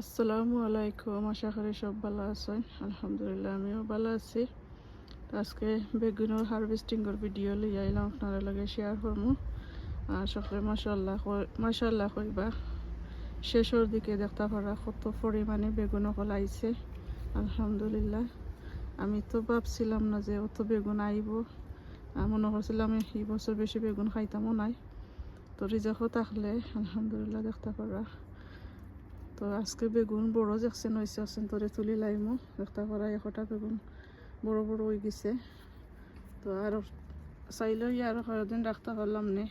আসসালামু আলাইকুম, আশা করি সব ভালো আছেন। আলহামদুলিল্লাহ, আমিও ভালো আছি। আজকে বেগুনের হারভেস্টিংয়ের ভিডিও লিয়ে আইলাম আপনারা লগে শেয়ার করব আর সকলে মাসাল্লাহ মাসাল্লাহ কইবা, শেষের দিকে দেখতে পারা কত পরিমাণে বেগুন ফল আইছে। আলহামদুলিল্লাহ, আমি তো ভাবছিলাম না যে অত বেগুন আইব। মনে করছিলাম এই বছর বেশি বেগুন খাইতামও নাই। তো রিজাকও থাকলে আলহামদুলিল্লাহ দেখতে পারা। তো আজকে বেগুন বড় দেখছেন হয়েছে আছেন তোরে তুলি লাইমো। দেখতে পারা একটা বেগুন বড় বড় হয়ে গেছে। তো আর চাইলেও আর কয়েকদিন রাখতে পারলাম নে?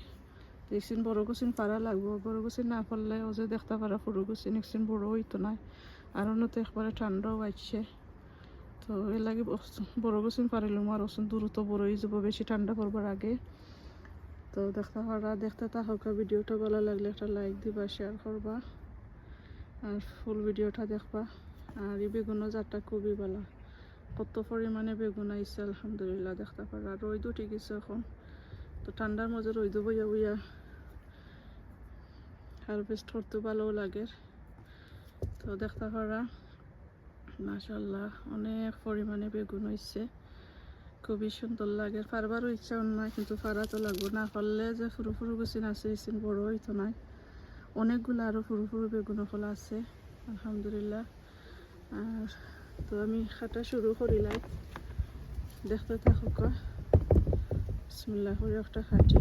দেখছেন বড় গুছিন পারা লাগবো। বড় গুছিন না পারলে ও যে দেখতে পারা সরু গুছিন একদিন বড় হইতো নাই। আর তো একবারে ঠান্ডাও আসছে তো এর লাগে বড় গুছিন পারিলাম আর ওসুন দ্রুত বড় যাব বেশি ঠান্ডা পড়বার আগে তো দেখতে পারা দেখতে থাকা ভিডিওটা ভালো লাগলে একটা লাইক দিবা শেয়ার করবা ফুল ভিডিওটা দেখবা। আর এই বেগুনও জাতটা খুবই ভালো। কত পরিমাণে বেগুন আইছে, আলহামদুলিল্লাহ, দেখতে পারা আর রোদ উঠে গেছে এখন। তো ঠান্ডার মাঝে রোদ বইয়া বইয়া হারভেস্ট করতে ভালো লাগে। তো দেখতে পারা মাশাল্লাহ অনেক পরিমাণে বেগুন হয়েছে খুবই সুন্দর লাগে। পারবারও ইচ্ছা নয় কিন্তু পারা তো লাগবো। না পারলে যে ফুরু ফুরু গুছিন আছে বড় হইতো নাই। অনেকগুলো আরও ফুরু ফুরু বেগুন ফল আছে, আলহামদুলিল্লাহ। আর তো আমি খাটা শুরু করিলাই দেখতে থাকুক বিসমিল্লাহ করে একটা খাটি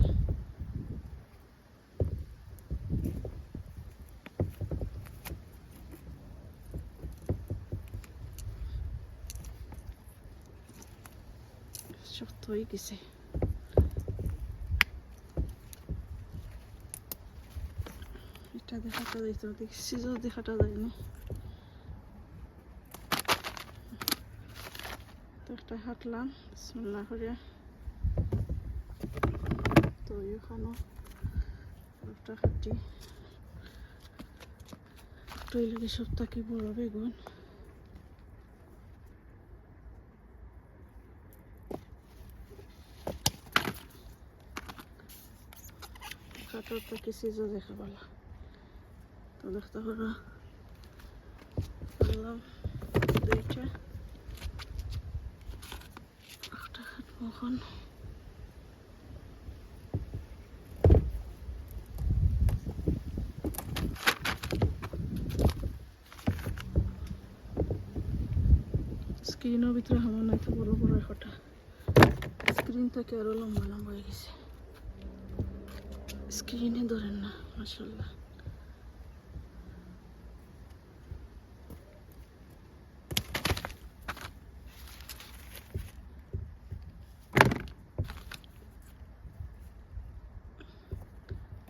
শক্ত হয়ে গেছে। এটা দেখাটা যাইতো দেখছি যদি দেখাটা যায়নি। তো একটা হাঁটলাম, বিসমিল্লাহ করে। তো এখানেও একটা হাঁটি। থাকি বড় বেগুন? কাটার থেকে সিজো দেখা বলা তো পারো করলাম দুইটা একটা হাঁটবো এখন স্ক্রিনের ভিতরে আমার নয়তো বড় বড় একটা স্ক্রিন থেকে আরও লম্বা লম্বা হয়ে গেছে। স্ক্রিনে ধরেন না মাসাল্লাহ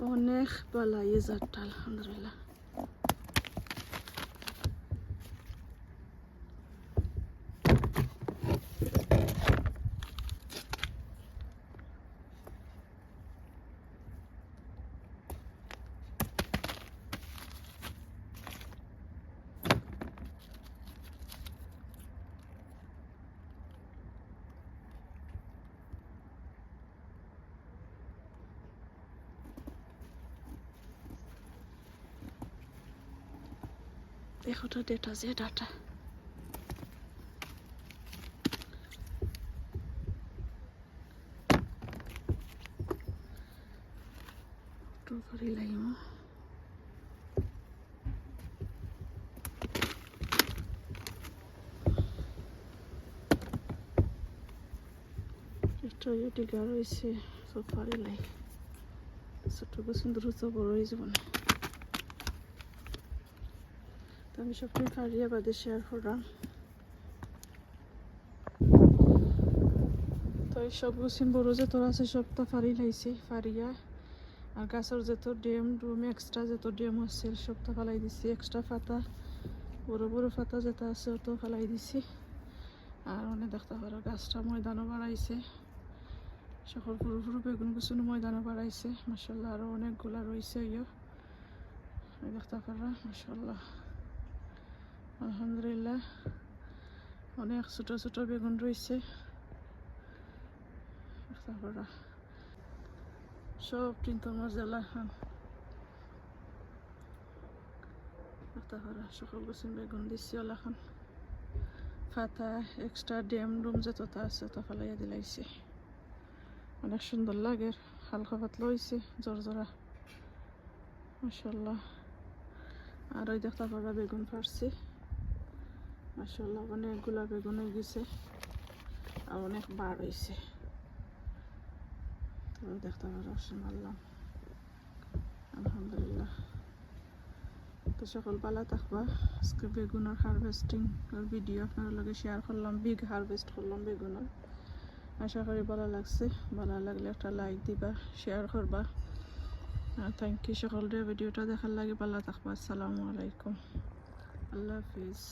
অনেক ভালো এই জাতটা আলহামদুলিল্লাহ দেখোটা ডেটা যে ডাটা করে লাইম এদিকে রয়েছে সব পারি লাই ছোট সুন্দর বড় হয়ে যাব না তো আমি সবটাই ফারিয়া বাদে শেয়ার করলাম তো এই সব গুছিন বড় যে তোর আছে সবটা ফারি লাইছি, ফারিয়া। আর গাছের যত ডেম ডুম এক্সট্রা যত ডেম আছে সবটা ফালাই দিছি। এক্সট্রা ফাতা, বড় বড় ফাতা যেটা আছে অত ফালাই দিছি। আর অনেক দেখতে পারো, গাছটা ময়দানও বাড়াইছে। সকল পুরো পুরো বেগুন গুছুনো ময়দানও বাড়াইছে। মাসাল্লাহ আরও অনেকগুলা রয়েছে ইয়ে দেখতে পারা মাসাল্লাহ আলহামদুলিল্লাহ, অনেক ছোট ছোট বেগুন রয়েছে। সব কিন্তু মজা দেখতে সকল কিছু বেগুন দিচ্ছি ওলাখান ফাতা এক্সট্রা ড্যাম রুম যতটা আছে তো ফেলাইয়া দিলাইছে। অনেক সুন্দর লাগে হালকা পাতলা হয়েছে জোর জোড়া মাসাল্লাহ আর ওই দেখতে পারা বেগুন ফারছি মাসাল্লাহ অনেকগুলা বেগুন হয়ে গেছে আর অনেক বার হয়েছে তো দেখতে পারা মারলাম আলহামদুলিল্লাহ। তো সকল পালা থাকবা। আজকে বেগুনের হারভেস্টিং ভিডিও আপনার লগে শেয়ার করলাম বিগ হারভেস্ট করলাম বেগুনের। আশা করি ভালো লাগছে। ভালো লাগলে একটা লাইক দিবা শেয়ার করবা। থ্যাংক ইউ সকলরে, ভিডিওটা দেখার লাগে ভালো থাকবা। আসসালামু আলাইকুম। আল্লাহ হাফিজ।